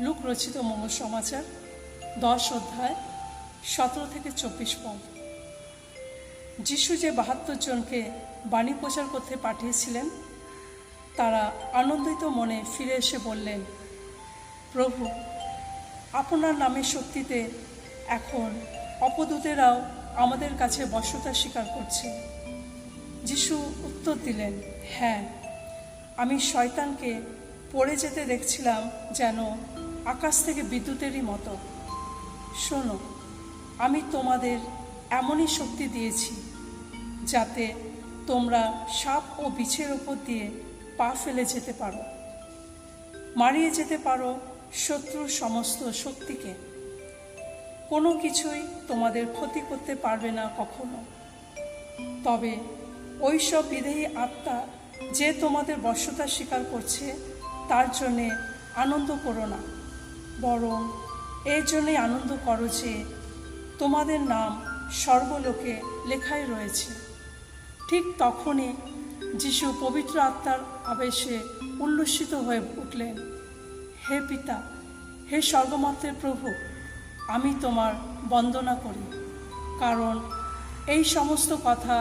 Look রচিত মঙ্গল সমাচার, দশ অধ্যায়, সতেরো থেকে চব্বিশ পদ। যিশু যে বাহাত্তর জনকে বাণী প্রচার করতে পাঠিয়েছিলেন, তারা আনন্দিত মনে ফিরে এসে বললেন, প্রভু, আপনার নামের শক্তিতে এখন অপদূতেরাও আমাদের কাছে বশ্যতা স্বীকার করছে। যিশু উত্তর দিলেন হ্যাঁ আমি শয়তানকে পড়ে যেতে দেখছিলাম যেন আকাশ থেকে বিদ্যুতেরই মতো। শোনো, আমি তোমাদের এমনই শক্তি দিয়েছি যাতে তোমরা সাপ ও বিছের ওপর দিয়ে পা ফেলে যেতে পারো। মারিয়ে যেতে পারো শত্রুর সমস্ত শক্তিকে। কোনো কিছুই তোমাদের ক্ষতি করতে পারবে না কখনো। তবে ওই সব বিদেহী আত্মা যে তোমাদের বশ্যতা স্বীকার করছে, তার জন্যে আনন্দ করো না। বরং এই জন্যই আনন্দ করো যে তোমাদের নাম সর্বলোকে লেখাই রয়েছে। ঠিক তখনই যিশু পবিত্র আত্মার আবেশে উল্লসিত হয়ে উঠলেন। হে পিতা, হে স্বর্গমত্তের প্রভু, আমি তোমার বন্দনা করি, কারণ এই সমস্ত কথা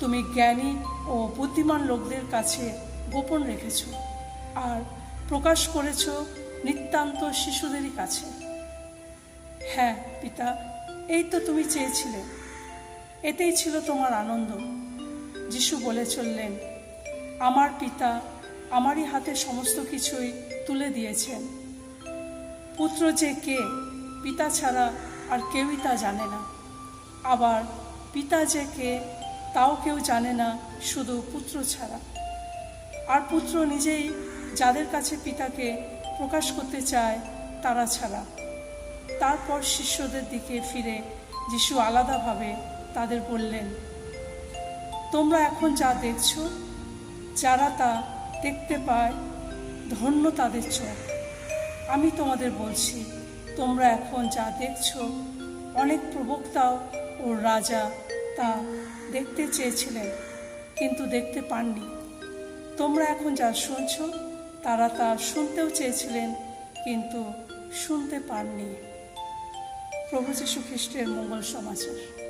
তুমি জ্ঞানী ও বুদ্ধিমান লোকদের কাছে গোপন রেখেছ, আর প্রকাশ করেছ নিতান্ত শিশুদেরই কাছে। হ্যাঁ পিতা, এই তো তুমি চেয়েছিলে। এতেই ছিল তোমার আনন্দ। যিশু বলে চললেন, আমার পিতা আমারই হাতে সমস্ত কিছুই তুলে দিয়েছেন। পুত্র যে কে, পিতা ছাড়া আর কেউই তা জানে না। আবার পিতা যে কে, তাও কেউ জানে না শুধু পুত্র ছাড়া। আর পুত্র নিজেই যাদের কাছে পিতাকে প্রকাশ করতে চায় তারা ছাড়া। তারপর শিষ্যদের দিকে ফিরে যিশু আলাদাভাবে তাদের বললেন, তোমরা এখন যা দেখছ, যারা তা দেখতে পায়, ধন্য তাদের চোখ। আমি তোমাদের বলছি, তোমরা এখন যা দেখছ, অনেক প্রবক্তাও ও রাজা তা দেখতে চেয়েছিলেন, কিন্তু দেখতে পাননি। তোমরা এখন যা শুনছো তারা তা শুনতেও চেয়েছিলেন কিন্তু শুনতে পাননি। প্রভু যীশু খ্রিস্টের মঙ্গল সমাচার।